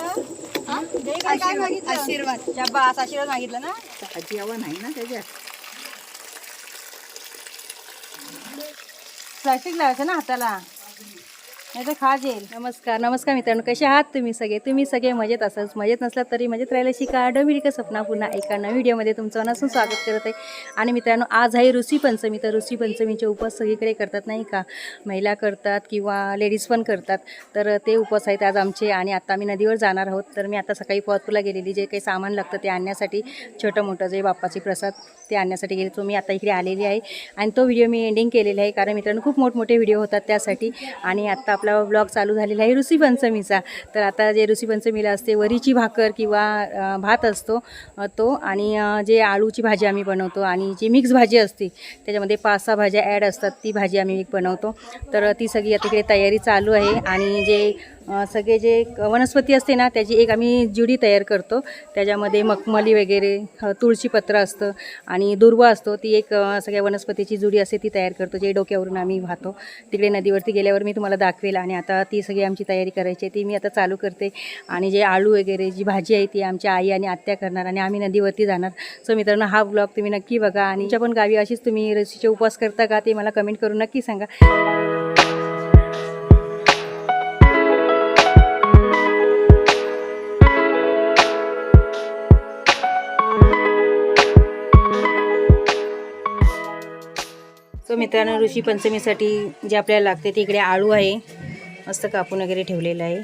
मागितलं आशीर्वाद. शाबास आशीर्वाद मागितलं ना? आजी हवा नाही ना त्याच्यात. प्लास्टिक लावायचं ना हाताला? नाही तर खा जेल नमस्कार नमस्कार मित्रांनो कसे आहात तुम्ही सगळे? तुम्ही सगळे मजेत असाच मजेत नसलात तरी मजेत राहायला शिका. डोमिनिका सपना पुन्हा एका नवीन व्हिडिओमध्ये तुमचं नसून स्वागत करत आहे. आणि मित्रांनो आज आहे ऋषी पंचमी तर ऋषी पंचमीचे उपवास सगळीकडे करतात नाही का? महिला करतात किंवा लेडीज पण करतात. तर ते उपवास आहेत आज आमचे आणि आता आम्ही नदीवर जाणार आहोत. तर मी आता सकाळी पोहतपूरला गेलेली जे काही सामान लागतं ते आणण्यासाठी छोटं मोठं जे बाप्पाचे प्रसाद ते आणण्यासाठी गेले तो मी आता इकडे आलेली आहे. आणि तो व्हिडिओ मी एंडिंग केलेला आहे कारण मित्रांनो खूप मोठमोठे व्हिडिओ होतात त्यासाठी. आणि आत्ता आपला ब्लॉग चालू झालेला आहे ऋषीपंचमीचा तर आता जे ऋषीपंचमीला असते वरीची भाकर किंवा भात असतो तो आणि जे आळूची भाजी आम्ही बनवतो आणि जी मिक्स भाजी असते त्याच्यामध्ये पाच सहा भाज्या ॲड असतात ती भाजी आम्ही बनवतो. तर ती सगळी आता इकडे तयारी चालू आहे आणि जे सगळे जे क- वनस्पती असते ना त्याची एक आम्ही जुडी तयार करतो. त्याच्यामध्ये मखमली वगैरे तुळशीपत्र असतं आणि दुर्वा असतो. ती एक सगळ्या वनस्पतीची जुडी असते ती तयार करतो जे डोक्यावरून आम्ही वाहतो. तिकडे नदीवरती गेल्यावर मी तुम्हाला दाखवेल आणि आता ती सगळी आमची तयारी करायची आहे. ती मी आता चालू करते आणि जे आळू वगैरे जी भाजी आहे ती आमच्या आई आणि आत्या करणार आणि आम्ही नदीवरती जाणार. सो मित्रांनो हा ब्लॉग तुम्ही नक्की बघा आणि तुमच्या पण गावी अशीच तुम्ही रसीचे उपवास करता का ते मला कमेंट करून नक्की सांगा. सो मित्रांनो ऋषी पंचमीसाठी जे आपल्याला लागते ते इकडे आळू आहे. मस्त कापून वगैरे ठेवलेलं आहे.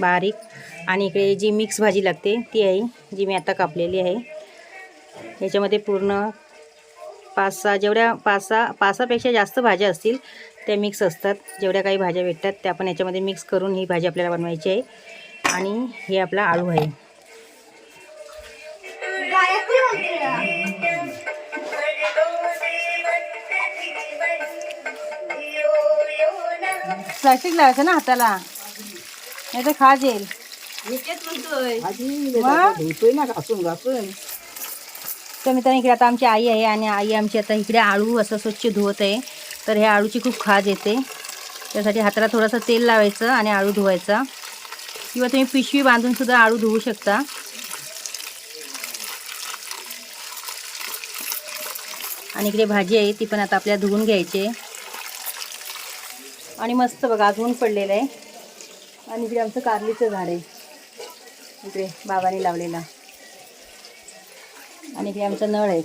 बारीक. आणि इकडे जी मिक्स भाजी लागते ती आहे जी मी आता कापलेली आहे. याच्यामध्ये पूर्ण पाच सहा जेवढ्या पाच सहा पाच सहापेक्षा जास्त भाज्या असतील त्या मिक्स असतात. जेवढ्या काही भाज्या भेटतात त्या आपण याच्यामध्ये मिक्स करून ही भाजी आपल्याला बनवायची आहे. आणि हे आपला आळू आहे. प्लास्टिक लावायचं ना हाताला. नाही तर खा जेल आजी वा. धुतोय ना घासून घासून. तर मित्रांनो इकडे आता आमची आई आहे आणि आई आमची आता इकडे आळू असं स्वच्छ धुवत आहे. तर ह्या आळूची खूप खाज येते. त्यासाठी हाताला थोडंसं तेल लावायचं आणि आळू धुवायचा. किंवा तुम्ही पिशवी बांधून सुद्धा आळू धुवू शकता. आणि इकडे भाजी आहे ती पण आता आपल्याला धुवून घ्यायची आहे. आणि मस्त बघा आज ऊन पडलेलं आहे. आणि इकडे आमचं कारलीचं झाड आहे. इकडे बाबाने लावलेला. आणि इकडे आमचा नळ आहे.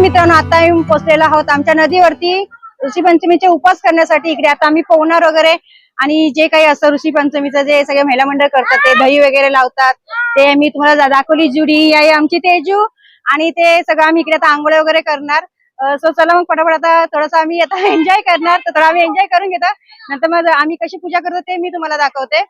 मित्रांनो आता आम्ही पोचलेला आहोत आमच्या नदीवरती. ऋषी पंचमीचे उपास करण्यासाठी इकडे आता आम्ही पोहणार वगैरे आणि जे काही असतं ऋषी पंचमीचं जे सगळे महिला मंडळ करतात ते दही वगैरे लावतात ते मी तुम्हाला दाखवली जुडी आहे आमची तेजू आणि ते सगळं आम्ही इकडे आता आंघोळ वगैरे करणार. सो चला मग पटापट आता थोडस आम्ही आता एन्जॉय करणार. तर थोडा आम्ही एन्जॉय करून घेतो. नंतर मग आम्ही कशी पूजा करतो ते मी तुम्हाला दाखवते.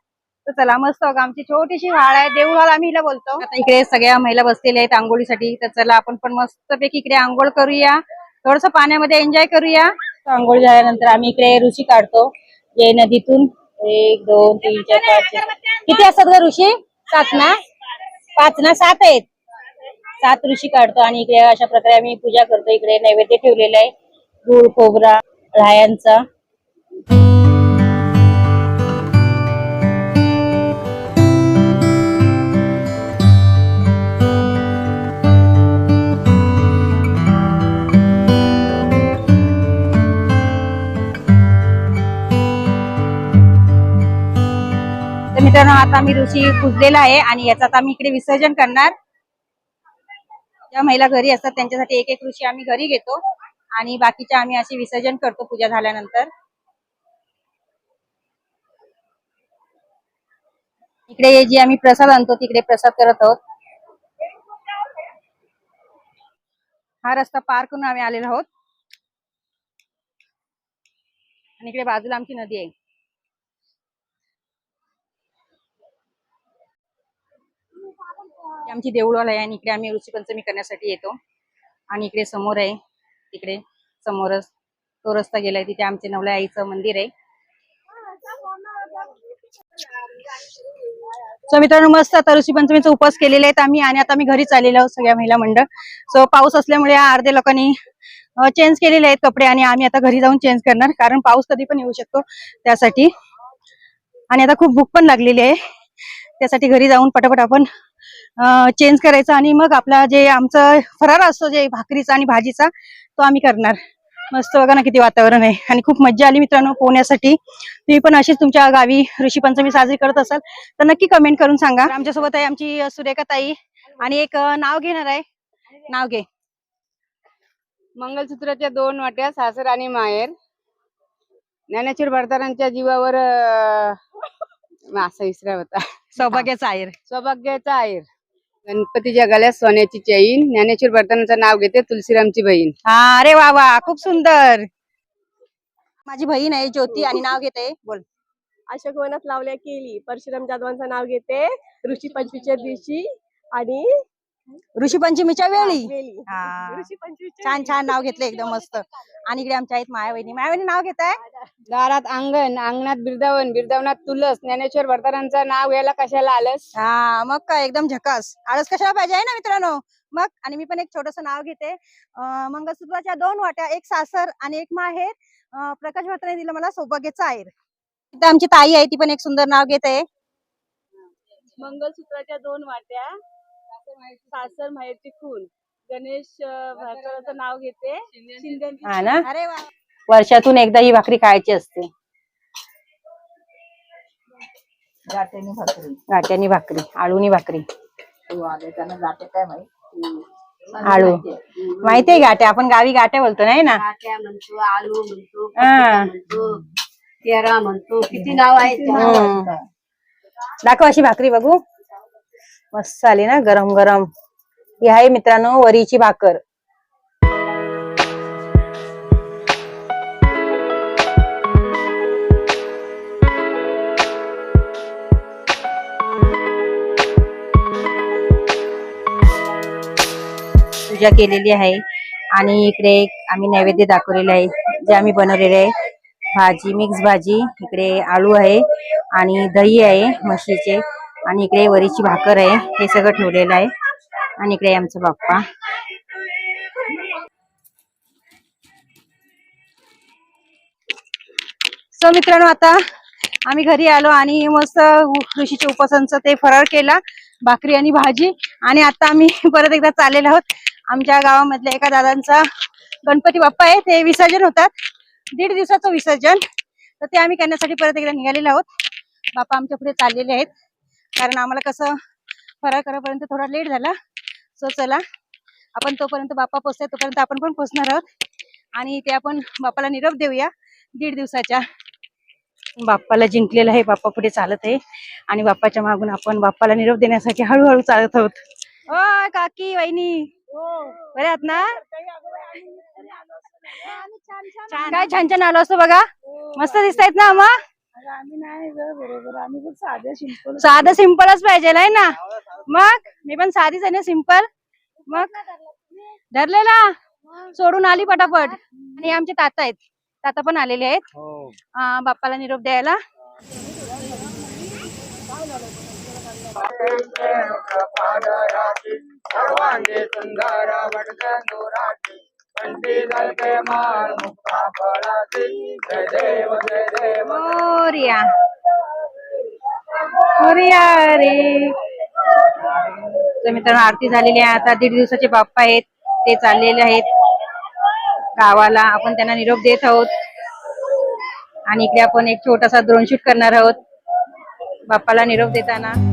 तर चला मस्त बघा आमची छोटीशी वाळ आहे. देऊळ आम्ही हिला बोलतो. आता इकडे सगळ्या महिला बसलेल्या आहेत आंघोळीसाठी. तर चला आपण पण मस्तपैकी इकडे आंघोळ करूया. थोडस पाण्यामध्ये एन्जॉय करूया. आंघोळ झाल्यानंतर आम्ही इकडे ऋषी काढतो. जे नदीतून. एक दोन तीन चार पाच किती असतात ग ऋषी? सात ना? पाच ना? सात आहेत. सात ऋषी काढतो आणि इकडे अशा प्रकारे आम्ही पूजा करतो. इकडे नैवेद्य ठेवलेला आहे. गुळ खोबरा रायांचा आता आम्ही ऋषी पुजलेला आहे आणि याचं आता आम्ही इकडे विसर्जन करणार. ज्या महिला घरी असतात त्यांच्यासाठी एक एक ऋषी आम्ही घरी घेतो आणि बाकीच्या आम्ही अशी विसर्जन करतो पूजा झाल्यानंतर. इकडे जे आम्ही प्रसाद आणतो तिकडे प्रसाद करत आहोत. हा रस्ता पार करून आम्ही आलेलो आहोत. आणि इकडे बाजूला आमची नदी आहे. ही आमची देऊळवाल आहे आणि इकडे आम्ही ऋषीपंचमी करण्यासाठी येतो. आणि इकडे समोर आहे तिकडे समोरच तो रस्ता गेलाय तिथे आमचे नवल्या आईचं मंदिर आहे. सो मित्रांनो मस्त आता ऋषी पंचमीचा उपवास केलेले आहेत आम्ही आणि आता आम्ही घरी चाललेलो आहोत सगळ्या महिला मंडळ. सो पाऊस असल्यामुळे अर्धे लोकांनी चेंज केलेले आहेत कपडे आणि आम्ही आता घरी जाऊन चेंज करणार कारण पाऊस कधी पण येऊ शकतो त्यासाठी. आणि आता खूप भूक पण लागलेली आहे त्यासाठी घरी जाऊन पटापट आपण चेंज करायचं आणि मग आपला जे आमचं फरार असतो जे भाकरीचा आणि भाजीचा तो आम्ही करणार. मस्त बघा ना किती वातावरण आहे. आणि खूप मज्जा आली मित्रांनो पोहण्यासाठी. तुम्ही पण अशीच तुमच्या गावी ऋषी पंचमी साजरी करत असाल तर नक्की कमेंट करून सांगा. आमच्यासोबत आहे आमची सुरेखा ताई आणि एक नाव घेणार आहे. नाव घे. मंगलसूत्राच्या दोन वाट्या सासर आणि माहेर. ज्ञानेश्वर भरतारांच्या जीवावर असा विसरा होता. सौभाग्याचा आहेर सौभाग्याचा आहेर गणपतीच्या गळ्यात सोन्याची चैन ज्ञानेश्वर भरतारांचं नाव घेते तुलसीरामची बहीण. हा अरे वा वा खूप सुंदर. माझी बहीण आहे ज्योती आणि नाव घेते. बोल. अशोक वनात लावल्या केली. परशुराम जाधवांचं नाव घेते. ऋषी पंचवीसच्या दिवशी आणि ऋषी पंचमीच्या वेळी. वेली हा. ऋषी पंचवीसच्या छान छान नाव घेतलं एकदम मस्त. आणि इकडे आमच्या आहेत मायावहिनी मायावहिनी नाव घेत आहे दारात अंगण अंगणात बिरदावन बिरदावनात तुलस ज्ञानेश्वर भरतारांचं नाव घ्यायला कशाला आलंस? हा मग काय एकदम झकास. आळस कशाला पाहिजे आहे ना मित्रांनो? मग आणि मी पण एक छोटस नाव घेते. अं, मंगळसूत्राच्या दोन वाट्या एक सासर आणि एक माहेर. अं, प्रकाश भत्राने दिलं मला सौभाग्याचं आहेर इथं आमची ताई आहे ती पण एक सुंदर नाव घेत. आहे मंगलसूत्राच्या दोन वाट्या सासर माहेरची खून. गणेश भाकराचं नाव घेते. शिंदे हा ना? अरे वा. वर्षातून एकदा ही भाकरी खायची असते. गाठ्यानी भाकरी. गाट्यानी भाकरी आळूनी भाकरी. तू आले त्यांना जाते काय माहीत? आळू. माहितीये. गाट्या आपण गावी गाट्या बोलतो नाही ना? म्हणतो आलू म्हणतो हा. म्हणतो केरा म्हणतो किती नाव आहेत. दाखव अशी भाकरी बघू. मस्त आली ना गरम गरम. ही आहे मित्रांनो वरीची भाकर. पूजा केलेली आहे. आणि इकडे आम्ही नैवेद्य दाखवलेले आहे जे आम्ही बनवलेले आहे. भाजी मिक्स भाजी. इकडे आळू आहे आणि दही आहे म्हशीचे. आणि इकडे वरीची भाकर आहे. हे सगळं ठेवलेलं आहे. आणि इकडे आमचा बाप्पा. सो मित्रांनो आता आम्ही घरी आलो आणि मस्त ऋषीच्या उपासांचं ते फरार केला भाकरी आणि भाजी. आणि आता आम्ही परत एकदा चाललेलो आहोत. आमच्या गावामधल्या एका दादांचा गणपती बाप्पा आहे. ते विसर्जन होतात. दीड दिवसाचं विसर्जन. तर ते आम्ही करण्यासाठी परत एकदा निघालेलो आहोत. बाप्पा आमच्या पुढे चाललेले आहेत. कारण आम्हाला कसं फराळ करापर्यंत थोडा लेट झाला. सो चला. आपण तोपर्यंत बाप्पा पोचतोय तोपर्यंत आपण पण पोचणार आहोत. आणि ते आपण बाप्पाला निरोप देऊया दीड दिवसाच्या. बाप्पाला जिंकलेलं आहे बाप्पा पुढे चालत आहे. आणि बाप्पाच्या मागून आपण बाप्पाला निरोप देण्यासाठी हळूहळू चालत आहोत. ओ काकी वहिनी. बरे आहात ना? काय छान छान आलो असतो बघा. मस्त दिसतायत ना मग? आम्ही नाही ग बरोबर. आम्ही पण साध्या सिंपल साधं सिंपलच पाहिजे आहे ना? मग? मी पण साधीच आहे ना सिंपल मग? धरलेला? सोडून आली पटापट. आणि आमचे ताता आहेत. ताता पण आलेले आहेत. अं, बाप्पाला निरोप द्यायला. मोरया. मोरया रे. तर मित्रांनो आरती झालेली आहे. आता दीड दिवसाचे बाप्पा आहेत. ते चाललेले आहेत. गावाला आपण त्यांना निरोप देत आहोत. आणि इकडे आपण एक छोटासा ड्रोन शूट करणार आहोत. बाप्पाला निरोप देताना.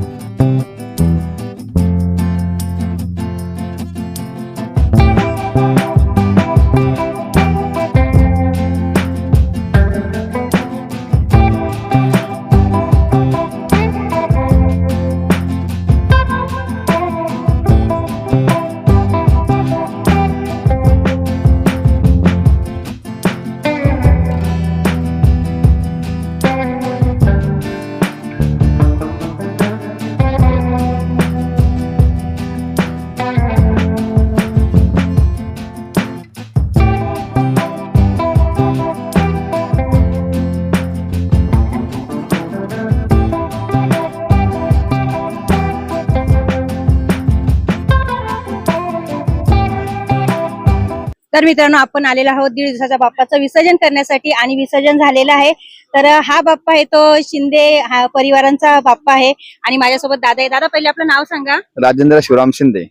तर मित्रांनो आपण आलेलो आहोत दीड दिवसाच्या बाप्पाचं विसर्जन करण्यासाठी आणि विसर्जन झालेलं आहे. तर हा बाप्पा आहे तो शिंदे हा परिवारांचा बाप्पा आहे आणि माझ्यासोबत दादा आहे. दादा पहिले आपलं नाव सांगा. राजेंद्र शिवराम शिंदे.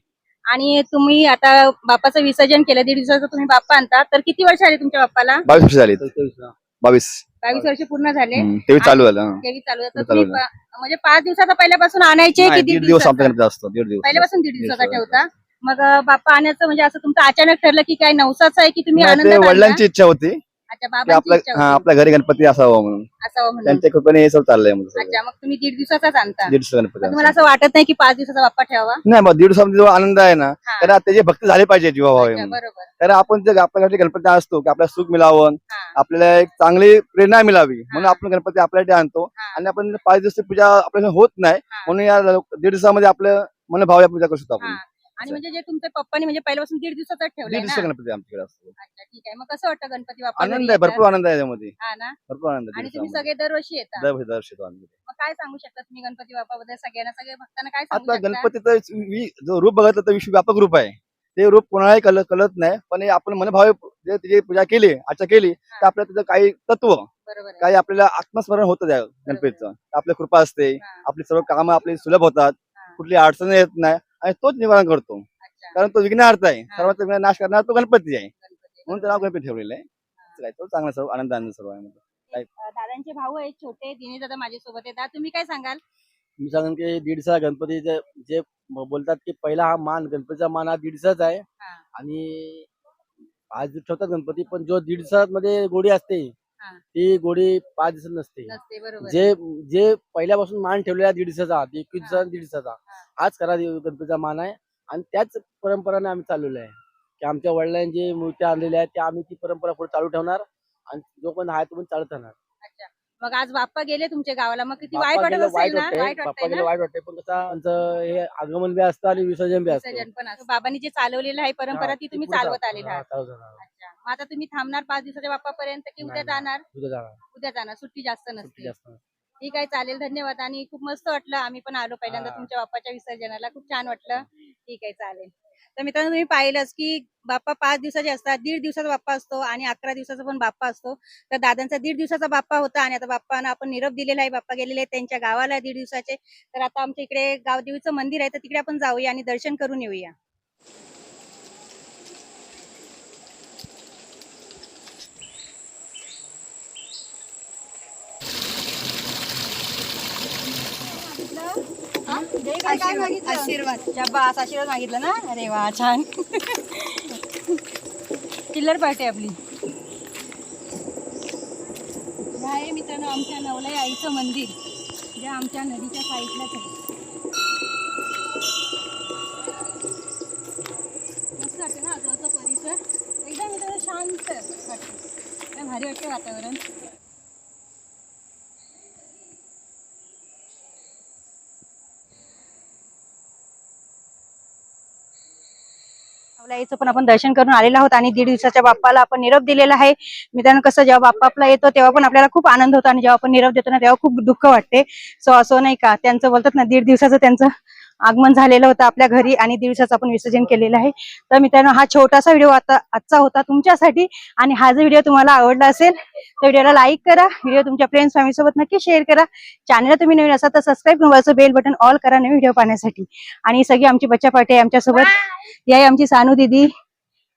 आणि तुम्ही आता बाप्पाचं विसर्जन केलं दीड दिवसाचं तुम्ही बाप्पा आणता. तर किती वर्ष आले तुमच्या बाप्पाला? बावीस वर्ष झाली. बावीस. बावीस वर्ष पूर्ण झाले. तेवीस चालू झालं. तेवीस चालू. तर तुम्ही पा- म्हणजे पाच दिवसाचा पहिल्यापासून आणायचे की दीड दिवस दिवसाचा? आमच्याकडे असतो दीड दिवस. पहिल्यापासून दीड दिवसाचा दिवसाचा. ठेवता? मग बाप्पा आणण्याचं म्हणजे असं तुमचं अचानक ठरलं की काय नवसाचं आहे की तुम्ही ते आणला? वडिलांची इच्छा होती अच्छा की बाबांची आपल्या इच्छा हा होती. आपल्या घरी गणपती असावा म्हणून असावं म्हणून त्यांच्या कृपेने हे सगळं चाललंय सगळं. अच्छा मग तुम्ही दीड दिवसाचाच आणता दीड दिवस गणपती तुम्हाला असं वाटत नाही की पाच दिवसाचा बाप्पा ठेवावा नाही मग दीड दिवसामध्ये जो आनंद आहे ना. तर त्याचे भक्त झाले पाहिजे जीवाभावे म्हणून. बरोबर तर आपण जे आपल्यासाठी गणपती असतो की आपल्याला सुख मिळावं हा. आपल्याला एक चांगली प्रेरणा मिळावी म्हणून आपण गणपती आपल्यासाठी आणतो हा. आणि आपण पाच दिवस पूजा आपल्याला होत नाही हा. म्हणून या दीड दिवसामध्ये आपलं मनभाव पूजा करू शकतो आपण हा. आणि म्हणजे जे तुमच्या पप्पानी म्हणजे पहिल्यापासून दीड दिवसाचा ठेवलंय दीड ना? दिवस गणपती आमच्याकडे असतो. अच्छा ठीक आहे. मग कसं वाटतं गणपती बाप्पा आनंद आहे येतात? भरपूर आनंद आहे त्यामध्ये. हा ना? भरपूर आनंद आणि तुम्ही. सगळे दरवर्षी येता? दर दर येतो आम्ही मग काय सांगू शकता तुम्ही गणपती बाप्पाबद्दल? सगळ्यांना सगळ्या भक्तांना काय सांगू आता शकता? गणपतीचं वि- जो रूप बघितलं तर विश्वव्यापक रूप आहे. ते रूप कोणालाही कल कळत नाही. पण हे आपण मनभावे जे त्याची पूजा केली आचा केली तर आपल्याला त्याचं काही तत्व बरोबर आहे. काही आपल्याला आत्मस्मरण होतं त्या गणपतीचं. आपली कृपा असते. हा. आपली सर्व कामं आपली सुलभ होतात. हा. कुठली अडचण येत नाही. आणि तोच निवारण करतो. कारण तो विघ्नहर्थ आहे. हा. सर्वात विघ्न नाश करणारा तो गणपती आहे. म्हणून त्याला गणपती ठेवलेलं आहे. तो चांगला सर्व आनंद आनंद सर्व आहे दादांचे भाऊ आहेत छोटे दिनेश दादा माझ्यासोबत आहेत. दादा तुम्ही काय सांगाल? मी सांगेन की दीडचा गणपती जे बोलतात की पहिला हा मान गणपतीचा मान हा दीडचाच आहे. आणि आज ठेवतात गणपती पण जो दीड दिवसात मध्ये गोडी असते हा. ती गोडी पाच दिवसात नसते. बरोबर. जे जे पहिल्यापासून मान ठेवलेला दीड दिवसाचा एकवीस. दिवसाचा दीड दिवसाचा हाच खरा गणपतीचा मान आहे. आणि त्याच परंपराने आम्ही चाललेलो आहे. की आमच्या वडिलांनी जे मूर्त्या आणलेल्या आहेत त्या आम्ही ती परंपरा पुढे चालू ठेवणार आणि जो पण आहे तो पण चालत राहणार. मग आज बाप्पा गेले तुमच्या गावाला मग किती वाईट वाटत वाईट वाईट बाप्पा गेलं वाईट वाटतंय. पण कसं आमचं हे आगमन बी असतं आणि विसर्जन बी असतं. बाबांनी जे चालवलेलं आहे परंपरा ती तुम्ही चालवत चाल- आलेला आहात. मग आता तुम्ही थांबणार पाच दिवसाच्या बाप्पापर्यंत की उद्या. जाणार? उद्या जाणार. उद्या जाणार. सुट्टी जास्त सुट्टी नसते. जास्त नाही. ठीक आहे चालेल. धन्यवाद. आणि खूप मस्त वाटलं आम्ही पण आलो पहिल्यांदा हा. तुमच्या बाप्पाच्या विसर्जनाला. खूप छान वाटलं. ठीक आहे चालेल. तर मित्रांनो तुम्ही पाहिलंच की बाप्पा पाच दिवसाचे असतात. दीड दिवसाचा बाप्पा असतो आणि अकरा दिवसाचा पण बाप्पा असतो. तर दादांचा दीड दिवसाचा बाप्पा होता आणि आता बाप्पांना आपण निरोप दिलेला आहे. बाप्पा गेलेले आहेत त्यांच्या गावाला दीड दिवसाचे. तर आता आमच्या इकडे गावदेवीचं मंदिर आहे. तर तिकडे आपण जाऊया आणि दर्शन करून येऊया. आशीर्वाद. बस आशीर्वाद मागितलं ना? अरे वा छान. किल्लर पार्टी आपली. आहे मित्रांनो आमच्या नवलाई आईचं मंदिर. जे आमच्या नदीच्या साईडलाच आहे. मस्त वाटतं ना आजूबाजूचा परिसर. एकदम मित्रांनो शांत वाटतं. काय भारी वाटतं वातावरण. माताईचं पण आपण दर्शन करून आलेलो आहोत आणि दीड दिवसाच्या बाप्पाला आपण निरोप दिलेला आहे. मित्रांनो कसं जेव्हा बाप्पा आपला येतो तेव्हा पण आपल्याला खूप आनंद होतो आणि जेव्हा आपण निरोप देतो ना तेव्हा खूप दुःख वाटते. सो असं नाही का? त्यांचं बोलतात ना दीड दिवसाचं त्यांचं आगमन झालेलं होतं आपल्या घरी आणि दिवसाचं आपण विसर्जन केलेलं आहे. तर मित्रांनो हा छोटासा व्हिडिओ आता आजचा होता तुमच्यासाठी आणि हा जर व्हिडिओ तुम्हाला आवडला असेल तर व्हिडिओला लाईक करा. व्हिडिओ तुमच्या फ्रेंड्स फॅमिलीसोबत नक्की शेअर करा. चॅनलला तुम्ही नवीन असाल तर सबस्क्राईब करून बेल बटन ऑल करा नवीन व्हिडिओ पाहण्यासाठी. आणि सगळी आमची बच्चा पार्टी आहे आमच्यासोबत आहे आमची सानू दिदी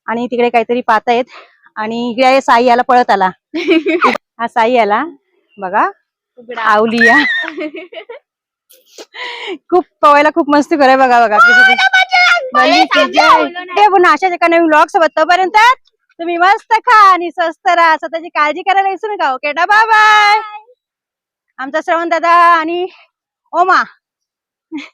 आणि तिकडे काहीतरी पाहतायत आणि इकडे आहे साई याला पळत आला. हा साई आला बघा. आवलिया. खूप पवायला खूप मस्ती करे बघा बघा. हे पुन्हा अशाच एका नवीन ब्लॉग सोबत. तोपर्यंत तुम्ही मस्त खा आणि स्वस्त राहा. स्वतःची काळजी करायला विसरू नका. ओके बाय बाय आमचा श्रवण दादा आणि ओमा.